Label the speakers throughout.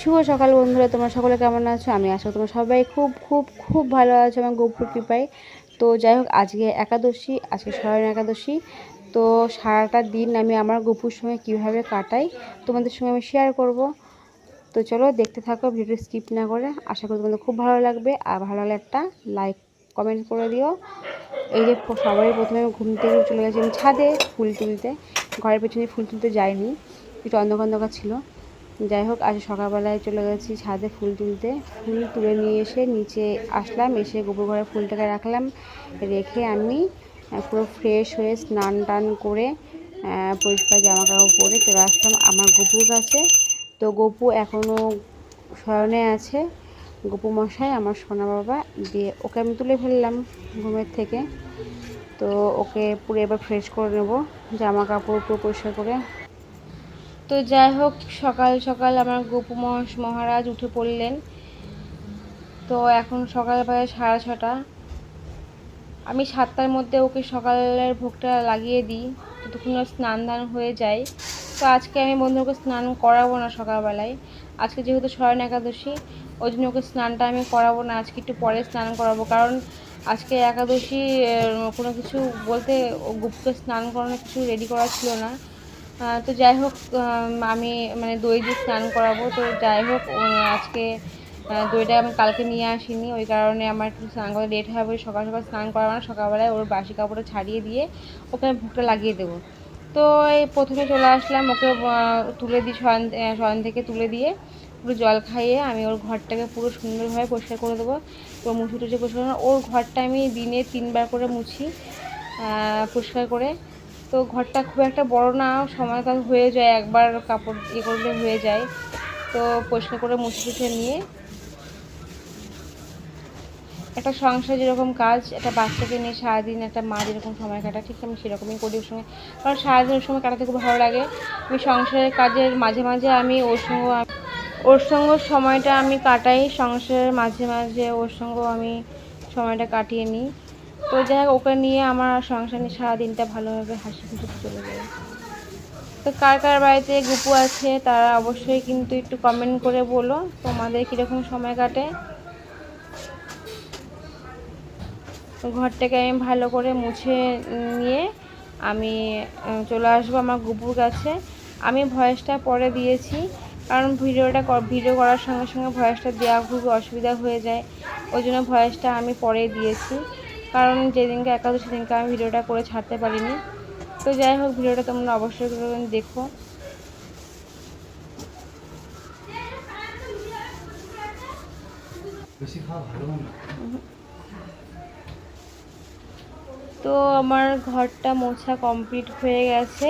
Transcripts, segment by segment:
Speaker 1: শুভ সকাল বন্ধুরা, তোমরা সকলে কেমন আছো? আমি আশা তোমরা সবাই খুব খুব খুব ভালো আছো আমার গোপুর কৃপায়। তো যাই হোক, আজকে একাদশী, আজকে স্বয়ন একাদশী। তো সারাটা দিন আমি আমার গপুর সঙ্গে কীভাবে কাটাই তোমাদের সঙ্গে আমি শেয়ার করব। তো চলো দেখতে থাকো ভিডিও স্কিপ না করে। আশা করি তোমাদের খুব ভালো লাগবে। আর ভালো লাগলে একটা লাইক কমেন্ট করে দিও। এই যে সবাই প্রথমে ঘুম থেকে চলে গেছি, আমি ছাদে ফুল তুলতে, ঘরের পেছনে ফুল তুলতে যাইনি। একটু অন্ধকার ছিল। যাই হোক, আজ সকালবেলায় চলে গেছি ছাদে ফুল তুলতে। ফুল তুলে নিয়ে এসে নিচে আসলাম, এসে গোবর ঘরে ফুলটাকে রাখলাম, রেখে আমি পুরো ফ্রেশ হয়ে স্নান টান করে পরিষ্কার জামা কাপড় পরে চলে আসলাম আমার গপুর কাছে। তো গপু এখনও শয়নে আছে। গপু মশাই, আমার সোনা বাবা, দিয়ে ওকে আমি তুলে ফেললাম ঘুমের থেকে। তো ওকে পুরো এবার ফ্রেশ করে নেব জামা কাপড় পুরো পরিষ্কার করে। তো যাই হোক, সকাল সকাল আমার গোপু মহারাজ উঠে পড়লেন। তো এখন সকালবেলা সাড়ে ছটা। আমি সাতটার মধ্যে ওকে সকালের ভোগটা লাগিয়ে দিই, ততক্ষণ স্নান ধান হয়ে যায়। তো আজকে আমি বন্ধুকে স্নান করাবো না সকালবেলায়। আজকে যেহেতু স্বয়ন একাদশী, ওই জন্য ওকে স্নানটা আমি করাবো না, আজকে একটু পরে স্নান করাবো। কারণ আজকে একাদশী কোনো কিছু বলতে ও গুপ্তকে স্নান করানোর কিছু রেডি করা ছিল না। তো যাই হোক আম, মানে দই দিয়ে স্নান করাবো। তো যাই হোক আজকে দইটা আমি কালকে নিয়ে আসিনি। ওই কারণে আমার একটু স্নান করতে লেট হবে সকাল সকাল স্নান করাবো না। সকালবেলায় ওর বাসি কাপড়টা ছাড়িয়ে দিয়ে ওকে আমি ভুকটা লাগিয়ে দেবো। তো এই প্রথমে চলে আসলাম ওকে তুলে দিই শয়ন আহ, শয়ন থেকে তুলে দিয়ে পুরো জল খাইয়ে আমি ওর ঘরটাকে পুরো সুন্দরভাবে পরিষ্কার করে দেবো। তো মুছি টুচি পরিষ্কার করে ওর ঘরটা আমি দিনে তিনবার করে মুছি পরিষ্কার করে। তো ঘরটা খুব একটা বড় না সময় কাল হয়ে যায়, একবার কাপড় ইয়ে করলে হয়ে যায়। তো পরিষ্কার করে মুছে টুছে নিয়ে একটা সংসার যেরকম কাজ, একটা বাচ্চাকে নিয়ে সারাদিন একটা মা যেরকম সময় কাটা ঠিক আমি সেরকমই করি ওর সঙ্গে। কারণ সারাদিন ওর সঙ্গে কাটাতে খুব ভালো লাগে। আমি সংসারের কাজের মাঝে মাঝে আমি ওর সঙ্গে ওর সঙ্গে সময়টা আমি কাটাই, সংসারের মাঝে মাঝে ওর সঙ্গেও আমি সময়টা কাটিয়ে নিই। তো যাই হোক, ওকে নিয়ে আমার সংসার সারাদিনটা ভালোভাবে হাসি খুশিতে চলে যায়। তো কার কার বাড়িতে গুপু আছে, তারা অবশ্যই কিন্তু একটু কমেন্ট করে বলো, তোমাদের কীরকম সময় কাটে। ঘরটাকে আমি ভালো করে মুছে নিয়ে আমি চলে আসব আমার গুপুর কাছে। আমি ভয়েসটা পরে দিয়েছি, কারণ ভিডিওটা ভিডিও করার সঙ্গে সঙ্গে ভয়েসটা দেওয়া খুবই অসুবিধা হয়ে যায়। ওই জন্য ভয়েসটা আমি পরে দিয়েছি। কারণ যেদিনকে একাদশী সেদিনকে আমি ভিডিওটা করে ছাড়তে পারিনি। তো যাই হোক ভিডিওটা তোমরা অবশ্যই দেখো। তো আমার ঘরটা মোছা কমপ্লিট হয়ে গেছে।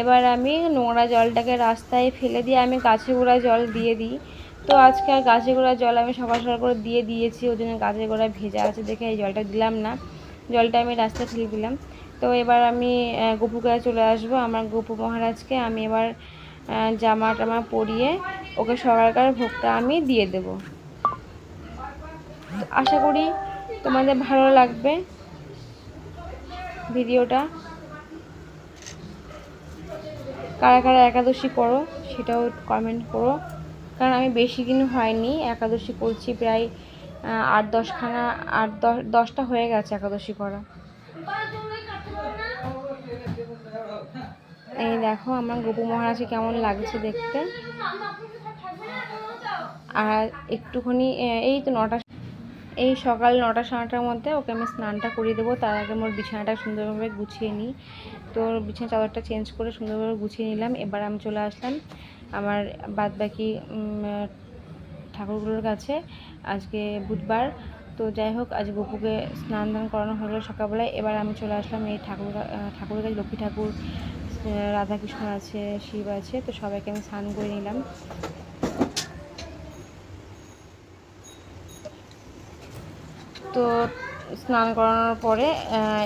Speaker 1: এবার আমি নোংরা জলটাকে রাস্তায় ফেলে দিয়ে আমি গাছে গোড়া জল দিয়ে দিই। তো আজকে আর গাছে গোড়ার জল আমি সকাল সকাল করে দিয়ে দিয়েছি ওই জন্য গাছে গোড়ায় ভেজা আছে দেখে এই জলটা দিলাম না। জলটা আমি রাস্তায় ফেলে দিলাম। তো এবার আমি আহ, গপু গায়ে চলে আসব আমার গপু মহারাজকে আমি এবার জামা টামা পরিয়ে ওকে সকালকার ভোগটা আমি দিয়ে দেবো। আশা করি তোমাদের ভালো লাগবে ভিডিওটা। কারা কারা একাদশী করো সেটাও কমেন্ট করো। কারণ আমি বেশি দিন হয়নি, একাদশী করছি প্রায় আট দশখানা, আট দশ দশটা হয়ে গেছে একাদশী করা। এই দেখো আমার গোপু মহারাজকে কেমন লাগছে দেখতে। আর একটুখানি এই তো নটা, এই সকাল নটা সাড়ে নটার মধ্যে ওকে আমি স্নানটা করিয়ে দেবো, তার আগে আমার বিছানাটা সুন্দরভাবে গুছিয়ে নিই। তো বিছানা চাদরটা চেঞ্জ করে সুন্দরভাবে গুছিয়ে নিলাম, এবার আমি চলে আসলাম। আমার বাদ বাকি ঠাকুরগুলোর কাছে আজকে বুধবার। তো যাই হোক, আজ গপুকে স্নান দান করানো হলো সকালবেলায়। এবার আমি চলে আসলাম এই ঠাকুর ঠাকুরের কাছে। লক্ষ্মী ঠাকুর রাধাকৃষ্ণ আছে, শিব আছে। তো সবাইকে আমি স্নান করে নিলাম। তো স্নান করানোর পরে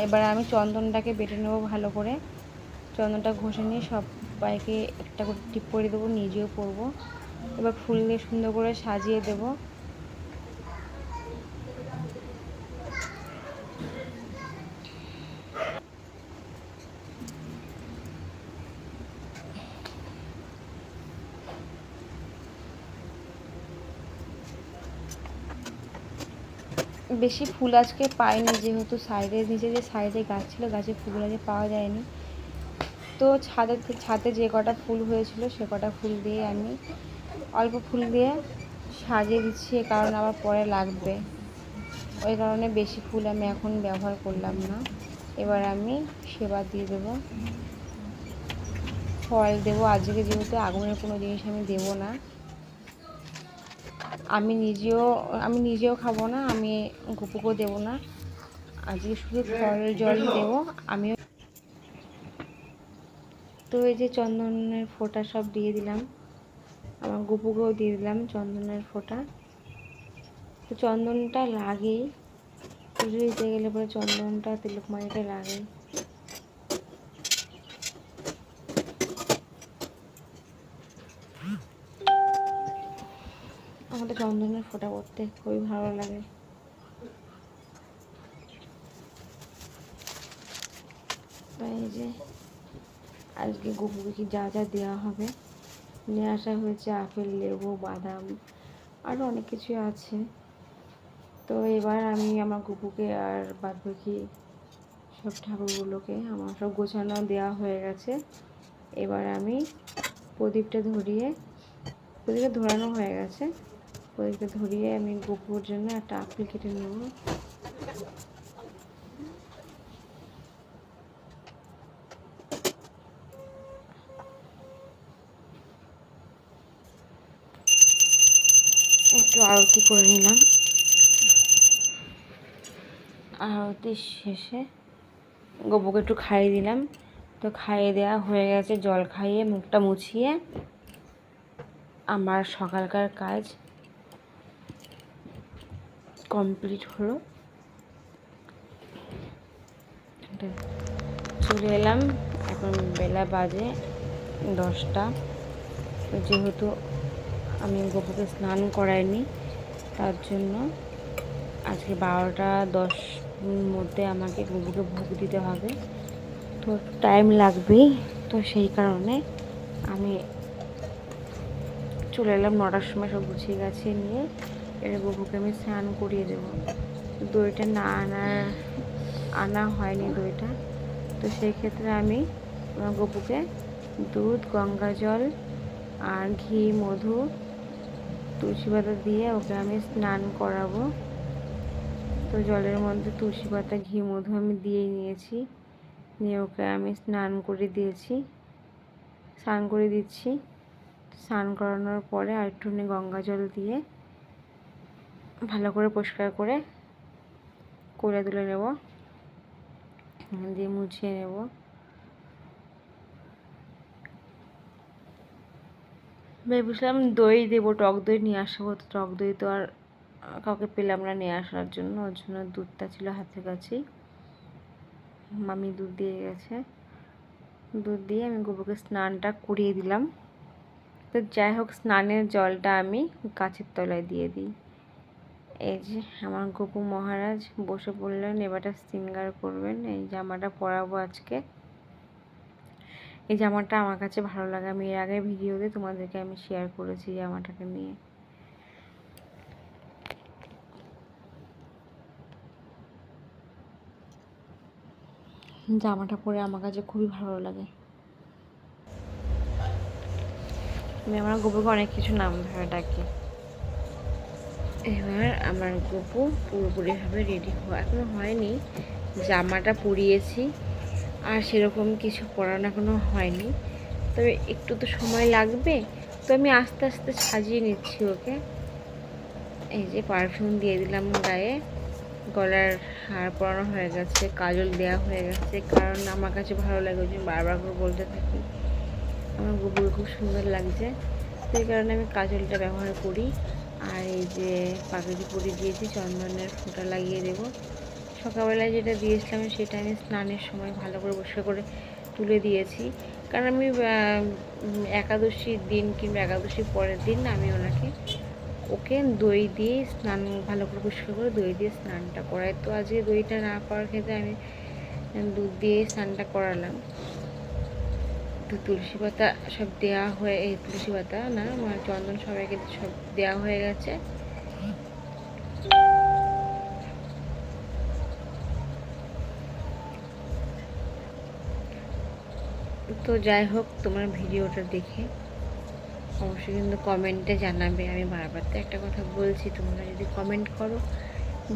Speaker 1: এবার আমি চন্দনটাকে বেটে নেব ভালো করে। চন্দনটা ঘষে নিয়ে সবাইকে একটা করে টিপ করে দেবো, নিজেও পরবো। এবার ফুল দিয়ে সুন্দর করে সাজিয়ে দেবো। বেশি ফুল আজকে পাইনি, যেহেতু সাইডে নিচে যে সাইডে গাছ ছিল, গাছে ফুল আজকে পাওয়া যায়নি। তো ছাদে ছাদে যে কটা ফুল হয়েছিল সে কটা ফুল দিয়ে আমি অল্প ফুল দিয়ে সাজিয়ে দিচ্ছি কারণ আবার পরে লাগবে। ওই কারণে বেশি ফুল আমি এখন ব্যবহার করলাম না। এবার আমি সেবা দিয়ে দেবো। ফল দেবো। আজকে যেহেতু আগুনের কোনো জিনিস আমি দেবো না। আমি নিজেও আমি নিজেও খাব না, আমি গুপুকেও দেবো না। আজকে শুধু ফল, জল দেবো। আমিও তো এই যে চন্দনের ফোঁটা সব দিয়ে দিলাম। আমার গুপুকেও দিয়ে দিলাম চন্দনের ফোঁটা। তো চন্দনটা লাগেই। পুজো দিতে গেলে পরে চন্দনটা তিলক মাটিটা লাগে। আমাদের চন্দনের ফোঁটা করতে খুবই ভালো লাগে। এই যে আজকে গপুকে যা যা দেওয়া হবে। নিয়ে আসা হয়েছে আপেল, লেবু, বাদাম আরও অনেক কিছু আছে। তো এবার আমি আমার গপুকে আর বাদ বাকি সব ঠাকুরগুলোকে, আমার সব গোছানো দেওয়া হয়ে গেছে। এবার আমি প্রদীপটা ধরিয়ে, প্রদীপটা ধরানো হয়ে গেছে। প্রদীপটা ধরিয়ে আমি গপুর জন্য একটা আপেল কেটে নেব। একটু আরতি করে নিলাম। আরতি শেষে গপুকে একটু খাইয়ে দিলাম। তো খাইয়ে দেওয়া হয়ে গেছে জল খাইয়ে, মুখটা মুছিয়ে। আমার সকালকার কাজ কমপ্লিট হলো। চলে এলাম। এখন বেলা বাজে দশটা। যেহেতু আমি গপুকে স্নান করাইনি, তার জন্য আজকে বারোটা দশ মধ্যে আমাকে গপুকে ভোগ দিতে হবে। তো টাইম লাগবেই, তো সেই কারণে আমি চলে এলাম নটার সময় সব গুছিয়ে গাছিয়ে নিয়ে এর গপুকে আমি স্নান করিয়ে দেবো। দইটা না আনার, আনা হয়নি দইটা, তো সেই ক্ষেত্রে আমি আমার গপুকে দুধ, গঙ্গা জল আর ঘি, মধু তুলসী পাতা দিয়ে ওকে আমি স্নান করাবো। তো জলের মধ্যে তুলসী পাতা, ঘি, মধু আমি দিয়ে নিয়েছি। নিয়ে ওকে আমি স্নান করে দিয়েছি। স্নান করে দিচ্ছি। স্নান করানোর পরে আর গঙ্গা জল দিয়ে ভালো করে পরিষ্কার করে করে তুলে নেব। দিয়ে মুছিয়ে নেব। ভেবেছিলাম দই দেবো, টক দই নিয়ে আসব, তো টক দই তো আর কাউকে পেলাম না নিয়ে আসার জন্য, ওর জন্য দুধটা ছিল হাতের কাছেই। মামি দুধ দিয়ে গেছে। দুধ দিয়ে আমি গোবরকে স্নানটা করিয়ে দিলাম। তো যাই হোক, স্নানের জলটা আমি গাছের তলায় দিয়ে দিই। এই যে আমার গোপু মহারাজ বসে পড়লেন, এবারটা সিঙ্গার করবেন, এই জামাটা পরাবো আজকে। এই জামাটা আমার কাছে ভালো লাগে। আমি এর আগে ভিডিওতে তোমাদেরকে আমি শেয়ার করেছি জামাটাকে নিয়ে। জামাটা পরে আমার কাছে খুবই ভালো লাগে। আমি আমার গোপুকে অনেক কিছু নাম ধরে ডাকি। এবার আমার গোপু পুরোপুরিভাবে রেডি হওয়া এখনও হয়নি। জামাটা পরিয়েছি। আর সেরকম কিছু পরানো এখনও হয়নি। তবে একটু তো সময় লাগবে, তো আমি আস্তে আস্তে সাজিয়ে নিচ্ছি ওকে। এই যে পারফিউম দিয়ে দিলাম গায়ে। গলার হার পরানো হয়ে গেছে, কাজল দেওয়া হয়ে গেছে, কারণ আমার কাছে ভালো লাগে ওই জন্য বারবার করে বলতে থাকি। আমার গুবুকে খুব সুন্দর লাগছে সেই কারণে আমি কাজলটা ব্যবহার করি। আর এই যে পাখিটি পরে দিয়েছি, চন্দনের ফোঁটা লাগিয়ে দেব। সকালবেলায় যেটা দিয়েছিলাম সেটা আমি স্নানের সময় ভালো করে পরিষ্কার করে তুলে দিয়েছি। কারণ আমি একাদশীর দিন কিংবা একাদশীর পরের দিন আমি ওনাকে, ওকে দই দিয়ে স্নান ভালো করে পরিষ্কার করে দই দিয়ে স্নানটা করাই। তো আজকে দইটা না করার ক্ষেত্রে আমি দুধ দিয়ে স্নানটা করালাম। তো তুলসী পাতা সব দেওয়া হয়ে, এই তুলসী পাতা না চন্দন সবাইকে সব দেওয়া হয়ে গেছে। তো যাই হোক, তোমার ভিডিওটা দেখে অবশ্যই কিন্তু কমেন্টে জানাবে। আমি বারবার তো একটা কথা বলছি, তোমরা যদি কমেন্ট করো,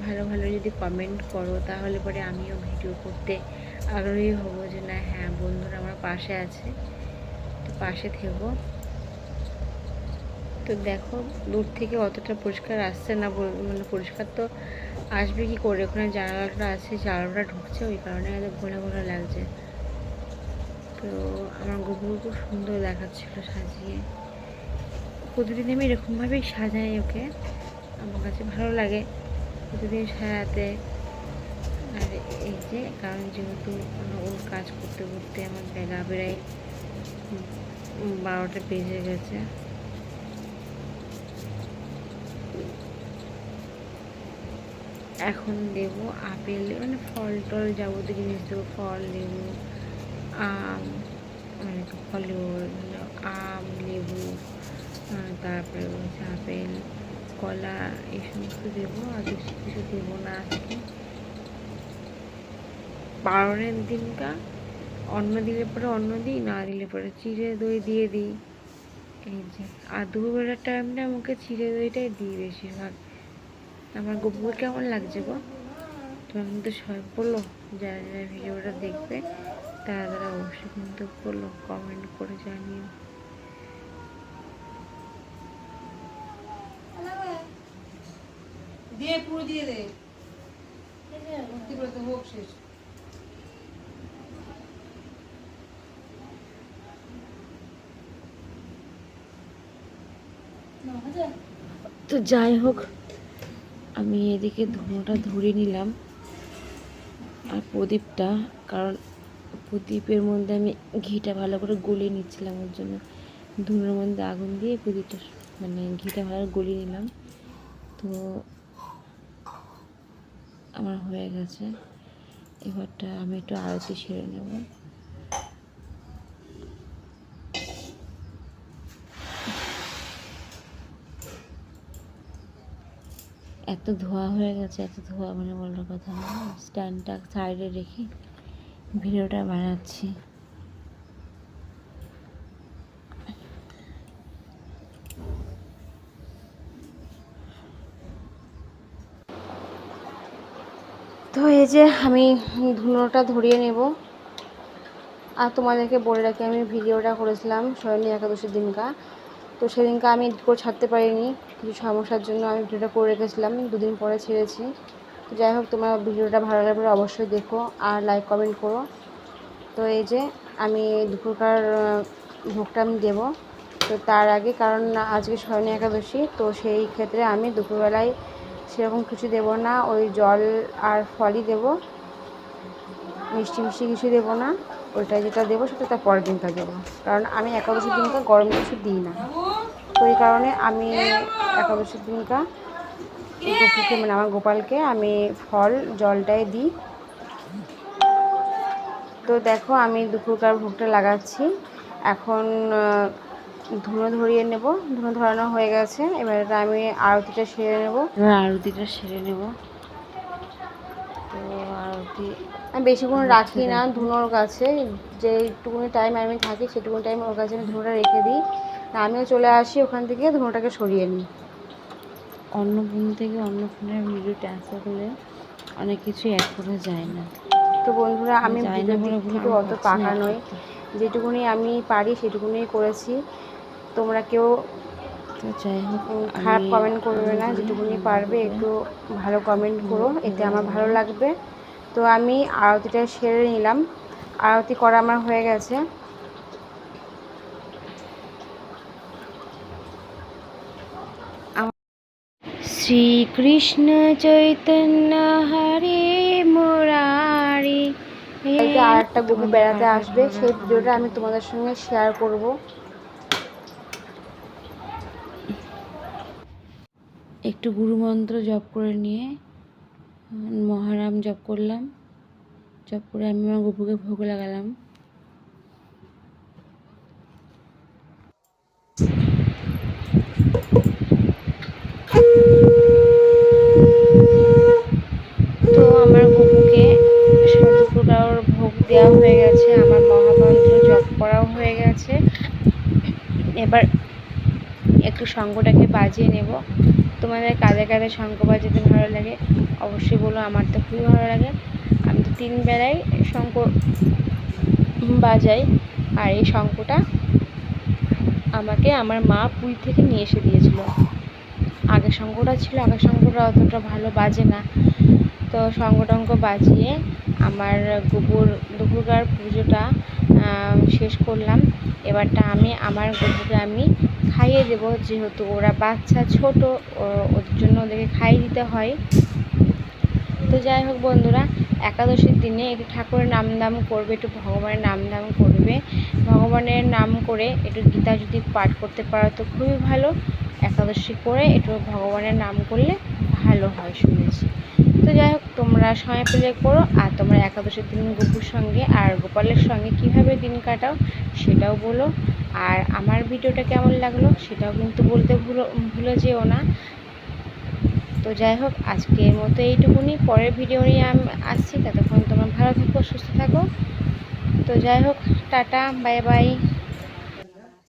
Speaker 1: ভালো ভালো যদি কমেন্ট করো, তাহলে পরে আমিও ভিডিও করতে আগ্রহী হব যে না হ্যাঁ বন্ধুরা আমার পাশে আছে, তো পাশে থেকো তো দেখো, দূর থেকে অতটা পরিষ্কার আসছে না মানে পরিষ্কার তো আসবে কি করে? ওখানে জানালাটা আছে, জানালাটা ঢুকছে, ওই কারণে এত ঘোলা ঘোলা লাগছে। তো আমার গোপুর খুব সুন্দর দেখাচ্ছিল সাজিয়ে। প্রতিদিন আমি এরকমভাবেই সাজাই ওকে। আমার কাছে ভালো লাগে প্রতিদিন সাজাতে। আর এই যে, কারণ যেহেতু ওর কাজ করতে করতে আমার বেলা বেড়াই বারোটা বেজে গেছে। এখন দেবো আপেল মানে ফল টল যাবতীয় জিনিস দেবো, ফল, লেবু। আম ফলের মানে আম, লেবু তারপরে আপেল, কলা, এই সমস্ত দেবো, আর বেশি কিছু দেবো না আজকে। পালনের দিনটা, অন্ন দিলে পরে অন্ন দিই, না দিলে পরে চিড়ে দই দিয়ে দিই। এই যে, আর দুপুরবেলার টাইমটা আমাকে চিড়ে দইটাই দিই বেশিরভাগ। আমার গপুকে কেমন লাগছে গো? তোমার কিন্তু সবাই বলো যারা যারা ভিডিওটা দেখবে তারা তারা অবশ্যই কিন্তু বলো কমেন্ট করে জানিও।
Speaker 2: দিয়ে পুরো দিয়ে দে। ভর্তি করে তো হোক শেষ।
Speaker 1: তো যাই হোক আমি এদিকে ধুনোটা ধরে নিলাম আর প্রদীপটা কারণ প্রদীপের মধ্যে আমি ঘিটা ভালো করে গলিয়ে নিচ্ছিলাম ওর জন্য। ধুনোর মধ্যে আগুন দিয়ে প্রদীপটা মানে ঘিটা ভালো করে গলিয়ে নিলাম। তো আমার হয়ে গেছে। এবারটা আমি একটু আরতি সেরে নেব। এত ধোয়া হয়ে গেছে, এত ধোয়া মানে বলার কথা না। স্ট্যান্ডটা সাইডে রেখে ভিডিওটা বানাচ্ছি। তো এই যে আমি ধুনোটা ধরিয়ে নেব। আর তোমাদেরকে বলে রাখি, আমি ভিডিওটা করেছিলাম স্বয়নী একাদশীর দিনকা। তো সেদিনকে আমি এডিট করে ছাড়তে পারিনি, কিছু সমস্যার জন্য আমি ভিডিওটা করে রেখেছিলাম, দুদিন পরে ছেড়েছি। তো যাই হোক, তোমার ভিডিওটা ভালো লাগলে অবশ্যই দেখো আর লাইক কমেন্ট করো। তো এই যে আমি দুপুরকার ভোগটা আমি দেবো। তো তার আগে, কারণ আজকে স্বয়নী একাদশী, তো সেই ক্ষেত্রে আমি দুপুরবেলায় সেরকম কিছু দেবো না। ওই জল আর ফলই দেবো। মিষ্টি মিষ্টি কিছু দেবো না। ওইটা যেটা দেবো, সেটা তার পরের দিনটা দেবো। কারণ আমি একাদশীর দিনটা গরম কিছু দিই না। তো এই কারণে আমি একাদশীর দিনটা গোপুকে মানে আমার গোপালকে আমি ফল জলটাই দিই। তো দেখো আমি দুপুরকার ভোগটা লাগাচ্ছি। এখন ধুনো ধরিয়ে নেব। ধুনো ধরানো হয়ে গেছে। এবার আমি আরতিটা সেরে নেব। আরতিটা সেরে নেব। তো আরতি আমি বেশিক্ষণ রাখি না ধুনোর কাছে। যেটুকুনি টাইম আমি থাকি সেটুকুনি টাইম ওর কাছে আমি ধুনোটা রেখে দিই। তা আমিও চলে আসি ওখান থেকে ধুনোটাকে সরিয়ে নিই। অন্য ফোন থেকে অন্য ফোনের ভিডিও ট্রান্সফার করলে অনেক কিছু অ্যাড করা যায় না। তো বন্ধুরা আমি
Speaker 3: যায় না
Speaker 1: ভিডিও অত পাকা নই। যেটুকুনি আমি পারি সেটুকুনি করেছি। তোমরা কেউ
Speaker 3: তো যাই হোক
Speaker 1: খারাপ কমেন্ট করবে না যেটুকুনি পারবে একটু ভালো কমেন্ট করো এতে আমার ভালো লাগবে। তো আমি আরতিটা সেরে নিলাম। আরতি করা আমার হয়ে গেছে। শ্রীকৃষ্ণ চৈতন্য হরে মুরারি। আর একটা গপু বেড়াতে আসবে সেই ভিডিওটা আমি তোমাদের সঙ্গে শেয়ার করব।
Speaker 3: একটু গুরুমন্ত্র জপ করে নিয়ে মহারাম জপ করলাম। জপ করে আমি আমার গপুকে ভোগ লাগালাম
Speaker 1: তো আমার গপুকে দুপুরকার ভোগ দেওয়া হয়ে গেছে, আমার মহামন্ত্র জপ করাও হয়ে গেছে। এবার একটু শঙ্খটাকে বাজিয়ে নেব। তোমাদের কাঁধে কাঁধে শঙ্খ বাজাতে ভালো লাগে, অবশ্যই বলো আমার তো খুবই ভালো লাগে। আমি তো তিন বেলায় শঙ্খ বাজাই, আর এই শঙ্খটা আমাকে আমার মা পুরী থেকে নিয়ে এসে দিয়েছিল। আগের শঙ্খটা ছিল, আগের শঙ্খটা অতটা ভালো বাজে না। তো শঙ্খ টঙ্খ বাজিয়ে আমার গোবর দুপুরকার পুজোটা শেষ করলাম। এবারটা আমি আমার গরুকে আমি খাইয়ে দেব, যেহেতু ওরা বাচ্চা ছোট ওদের জন্য ওদেরকে খাইয়ে দিতে হয়। তো যাই হোক বন্ধুরা, একাদশীর দিনে একটু ঠাকুরের নাম দাম করবে, একটু ভগবানের নাম দাম করবে। ভগবানের নাম করে একটু গীতা যদি পাঠ করতে পারো তো খুবই ভালো। একাদশী করে একটু ভগবানের নাম করলে ভালো হয় শুনেছি। তো যাই হোক, তোমরা সময় পেলে করো আর তোমরা একাদশীর দিন গোপুর সঙ্গে আর গোপালের সঙ্গে কীভাবে দিন কাটাও সেটাও বলো। আর আমার ভিডিওটা কেমন লাগল সেটাও কিন্তু বলতে ভুলো, ভুলে যেও না। তো যাই হোক, আজকের মতো এইটুকুনি। পরের ভিডিও নিয়ে আমি আসছি। ততক্ষণ তোমরা ভালো থাকো, সুস্থ থাকো। তো যাই হোক, টাটা, বাই বাই।